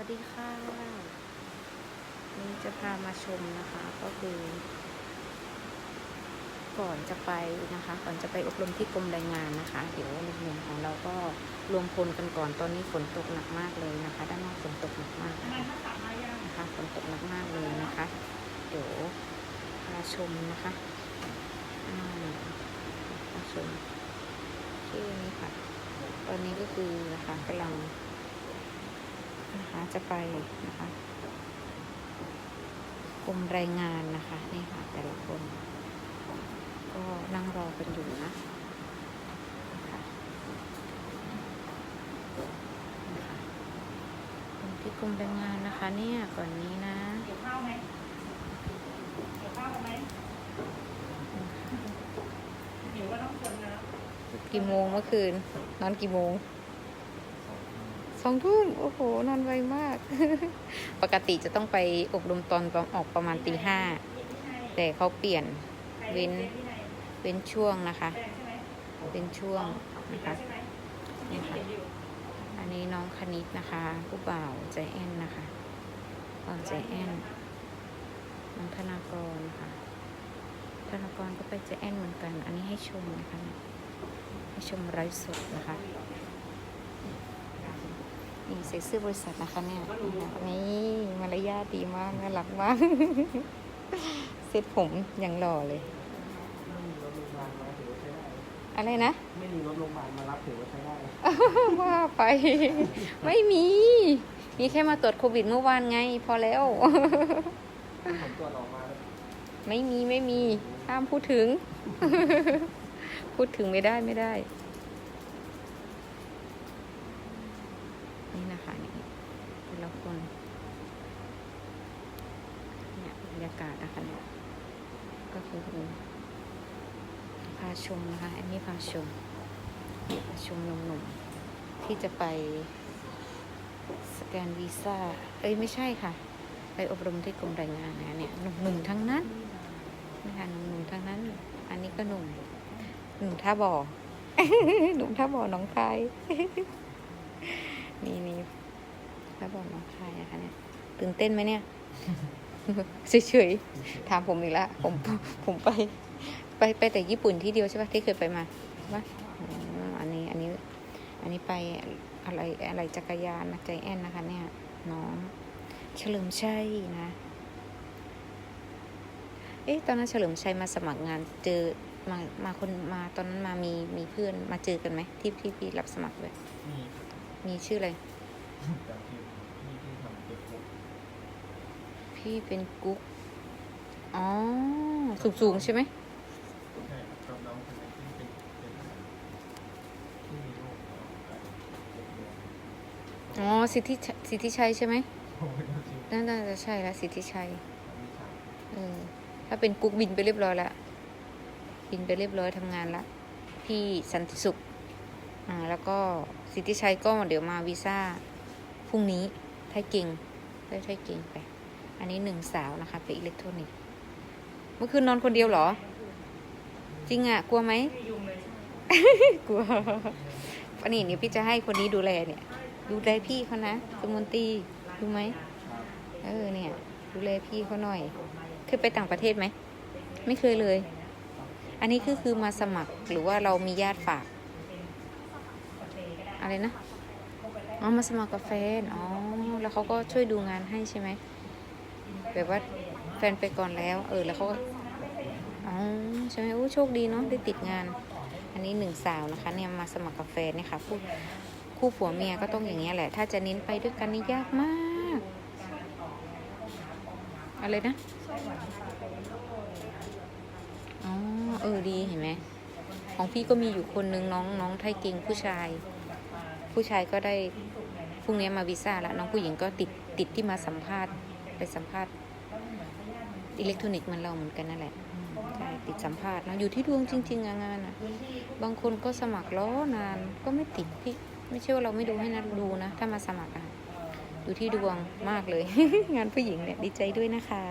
วัสดีค่ะ นี่จะพามาชมนะคะ ก็คือ ก่อนจะไปนะคะ ก่อนจะไปอบรมที่กรมแรงงานนะคะ เดี๋ยวหนุ่มๆของเราก็รวมพลกันก่อนตอนนี้ฝนตกหนักมากเลยนะคะ ด้านนอกฝนตกหนักมากนะคะนะคะฝนตกหนักมากเลยนะคะ เดี๋ยวพาชมนะคะอ่าพาชมที่นี่ค่ะ ตอนนี้ก็คือนะคะกำลังนะคะ จะไปนะคะกรมแรงงานนะคะนี่ค่ะแต่ละคน ก็นั่งรอกันอยู่นะนะคะนะคะตรงที่กรมแรงงานนะคะ เนี่ยก่อนนี้นะเกี่ยวข้าวไหมเกี่ยวข้าวกันไหมเดี๋ยวก็ต้องคนนะกี่โมงเมื่อคืน นอนกี่โมง สองทุ่มโอ้โห นอนไวมาก ปกติจะต้องไปอบรมตอนออกประมาณตีห้า แต่เขาเปลี่ยนเว้นเว้นช่วงนะคะ เป็นช่วงนะคะใช่ไหมยังเขียนอยู่อันนี้น้องคณิตนะคะ ผู้บ่าวใจแอนนะคะบ่าวใจแอนน้องธนากรค่ะธนากรก็ไปใจแอนเหมือนกัน อันนี้ให้ชมนะคะให้ชมไร้สดนะคะ นี่ใส่เสื้อบริษัทนะคะเนี่ยนี่มารยาทดีมากน่ารักมากเซ็ตผมอย่างหล่อเลยไม่มีรถโรงพยาบาลมาถือว่าใช้ได้อะไรนะ ไม่มีรถโรงพยาบาลมารับถือว่าใช้ได้ว่าไป ไม่มี มีแค่มาตรวจโควิดเมื่อวานไง พอแล้วผลตรวจออกมาแล้วไม่มีไม่มีห้ามพูดถึง พูดถึงไม่ได้ไม่ได้ นี่นะ คะนี่แต่ละคนเนี่ยบรรยากาศนะคะเนี่ยก็คือพาชมนะคะอันนี้พาชมพาชมหนุ่มๆที่จะไปสแกนวีซ่า เอ้ยไม่ใช่ค่ะ ไปอบรมที่กรมแรงงานนะเนี่ยหนุ่มๆทั้งนั้นนะคะหนุ่มๆทั้งนั้น อันนี้ก็หนุ่มหนุ่มท่าบ่อหนุ่มท่าบ่อน้องคายนี่นี่ ท่าบ่อหน้องคายนะคะเนี่ยตื่นเต้นไหมเนี่ยเฉยๆถามผมอีกแล้วผมผมไป ไปไปแต่ญี่ปุ่นที่เดียวใช่ปะที่เคยไปมาว่าอันนี้อันนี้อันนี้ไปอะไรอะไรจักรยานนะใจแอนนะคะ เนี่ย น้องเฉลิมชัยนะ เอ๊ะตอนนั้นเฉลิมชัยมาสมัครงานเจอมามาคนมาตอนนั้นมามีมีเพื่อนมาเจอกันไหมที่ที่พี่รับสมัครเลยมีมีชื่ออะไร แต่ที่ที่ที่ทำเก็บพวกพี่เป็นกุ๊ก อ๋อ สูงสูงๆใช่ไหมใช่ครับน้องคนนั้นที่เป็นเป็นทหารที่มีลูกแล้วก็เก็บเงินอ๋อ สิทธิชัยสิทธิชัยใช่ไหมโอ้ยจริงน่าจะใช่แล้วสิทธิชัยวิชาเออถ้าเป็นกุ๊กบินไปเรียบร้อยแล้วบินไปเรียบร้อยทำงานละ พี่สันติสุข อ่า แล้วก็สิทธิชัยก็เดี๋ยวมาวีซ่า พรุ่งนี้ไทยเก่งได้ไทยเก่งไป อันนี้หนึ่งสาวนะคะไปอิเล็กทรอนิกส์เมื่อคืนนอนคนเดียวเหรอ จริงอะ่ะ กลัวไหมกลัววันนี้เดี๋ยพี่จะให้คนนี้ดูแลเนี่ย ดูแลพี่เขานะสมุนตีดูไหมเออเนี่ย ดูแลพี่เขาหน่อยเคยไปต่างประเทศไหมไม่เคยเลย อันนี้คือคือมาสมัครหรือว่าเรามีญาติฝาก อะไรนะ อ๋อมาสมัครกับแฟนอ๋อแล้วเขาก็ช่วยดูงานให้ใช่ไหมแบบว่าแฟนไปก่อนแล้ว เออแล้วเขาก็อ๋อใช่ไหมโอ้โชคดีเนาะได้ติดงาน อันนี้หนึ่งสาวนะคะ เนี่ยมาสมัครกับแฟนเนี่ยค่ะคู่คู่ผัวเมียก็ต้องอย่างเงี้ยแหละ ถ้าจะเน้นไปด้วยกันนี่ยากมาก อะไรนะอ๋อเออดีเห็นไหมของพี่ก็มีอยู่คนนึงน้องน้องไทยเก่งผู้ชาย ผู้ชายก็ได้พรุ่งนี้มาวีซ่าแล้วน้องผู้หญิงก็ติดติดที่มาสัมภาษณ์ไปสัมภาษณ์อิเล็กทรอนิกส์มันเราเหมือนกันนั่นแหละใช่ติดสัมภาษณ์นะอยู่ที่ดวงจริง ๆงานอะบางคนก็สมัครล้อนานก็ไม่ติดพี่ไม่ใช่ว่าเราไม่ดูให้นะดูนะ ถ้ามาสมัครอะอยู่ที่ดวงมากเลย งานผู้หญิงเนี่ยดีใจด้วยนะคะ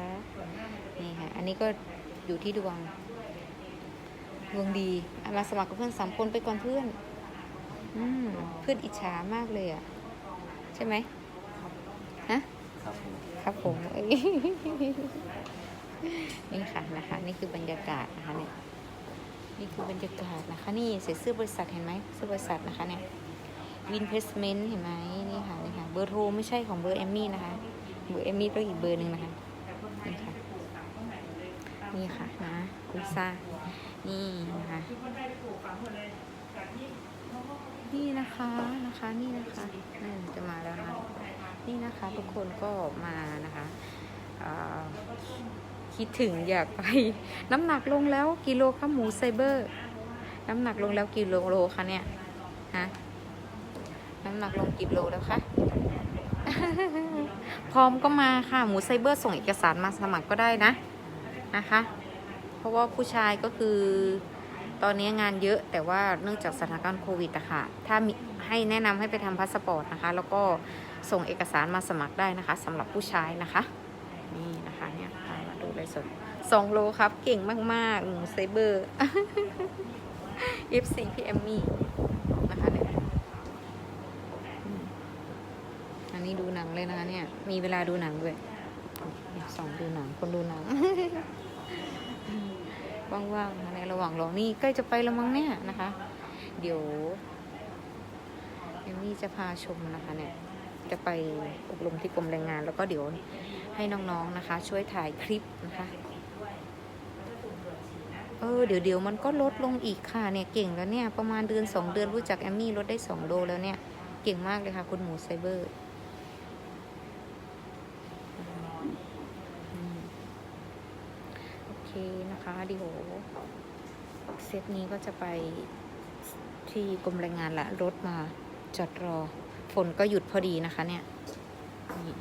นี่ค่ะอันนี้ก็อยู่ที่ดวงดวงดีมาสมัครกับเพื่อนสามคนไปก่อนเพื่อน อืมเพื่อนอิจฉามากเลยอะ ใช่ไหมครับผมครับผมเอ้ยนี่ค่ะนะคะ นี่คือบรรยากาศนะคะเนี่ยนี่คือบรรยากาศนะคะ นี่ใส่เสื้อบริษัทเห็นไหมเสื้อบริษัทนะคะเนี่ยวินเพสเมนต์เห็นไหมนี่ค่ะนี่ค่ะเบอร์โทรไม่ใช่ของเบอร์เอมมี่นะคะเบอร์เอมมี่ต้องอีกเบอร์หนึ่งนะคะนี่ค่ะนี่ค่ะนะลิซ่านี่นะคะทุกค นี่นะคะนะคะนี่นะคะอืมจะมาแล้วนะคะนี่นะคะทุกคนก็มานะคะคิดถึงอยากไป น้ำหนักลงแล้วกิโลคะหมูไซเบอร์ น้ำหนักลงแล้วกิโลโลคะเนี่ยฮะน้ำหนักลงกี่โลแล้วคะพร้อมก็มาค่ะหมูไซเบอร์ส่งเอกสารมาสมัครก็ได้นะนะคะ เพราะว่าผู้ชายก็คือ ตอนนี้งานเยอะแต่ว่าเนื่องจากสถานการณ์โควิดอะค่ะถ้ามีให้แนะนำให้ไปทำพาสปอร์ตนะคะ แล้วก็ส่งเอกสารมาสมัครได้นะคะสำหรับผู้ชายนะคะ นี่นะคะเนี่ยมาดูเลยสดสองโลครับเก่งมากๆหมูไซเบอร์ F4 PM มี่นะคะเนี่ยอันนี้ดูหนังเลยนะคะเนี่ย มีเวลาดูหนังด้วยสองดูหนังคนดูหนังว่างๆนะ ระหว่างรอนี่ใกล้จะไปแล้วมั้งเนี่ยนะคะ เดี๋ยวเอมมี่จะพาชมนะคะเนี่ยจะไปอบรมที่กรมแรงงาน แล้วก็เดี๋ยวให้น้องๆนะคะ ช่วยถ่ายคลิปนะคะเออเดี๋ยวเดี๋ยวมันก็ลดลงอีกค่ะเนี่ยเก่งแล้วเนี่ยประมาณเดือนสองเดือนรู้จักแอมมี่ลดได้สองโลแล้วเนี่ย เก่งมากเลยค่ะ คุณหมูไซเบอร์โอเคนะคะเดี๋ยว เซตนี้ก็จะไปที่กรมแรงงานละรถมาจอดรอ ฝนก็หยุดพอดีนะคะเนี่ยนี่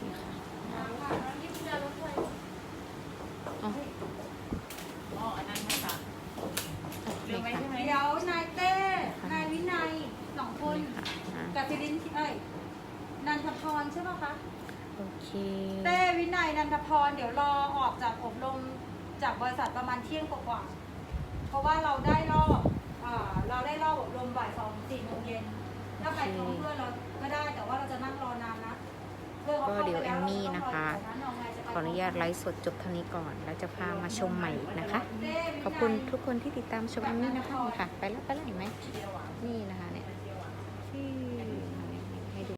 นี่ค่ะอ๋ออ๋ออันนั้นค่ะนี่ค่ะเดี๋ยวนายเต้ นายวินัยสองคนนี่ค่ะอะกับสิรินเอ้ยนันทพรใช่ป่ะคะ โอเคเต้วินัยนันทพรเดี๋ยวรอออกจากอบรมจากบริษัทประมาณเที่ยงกว่าๆเพราะว่าเราได้รอบอ่าเราได้รอบอบรมบ่ายสองสี่โมงเย็นถ้าใครพร้อมเพื่อนเราก็ได้แต่ว่าเราจะนั่งรอนานนะเพื่อนเขาเข้าไปแล้วเราก็ต้องรออยู่ตรงนั้นเอาไงจะไปขออนุญาตไลฟ์สดจบเท่านี้ก่อน แล้วจะพามาชมใหม่อีกนะคะ เต้วินัย ขอบคุณทุกคนที่ติดตามชมแอมมี่นะคะนี่ค่ะ ไปแล้วไปแล้วเห็นไหมนี่นะคะ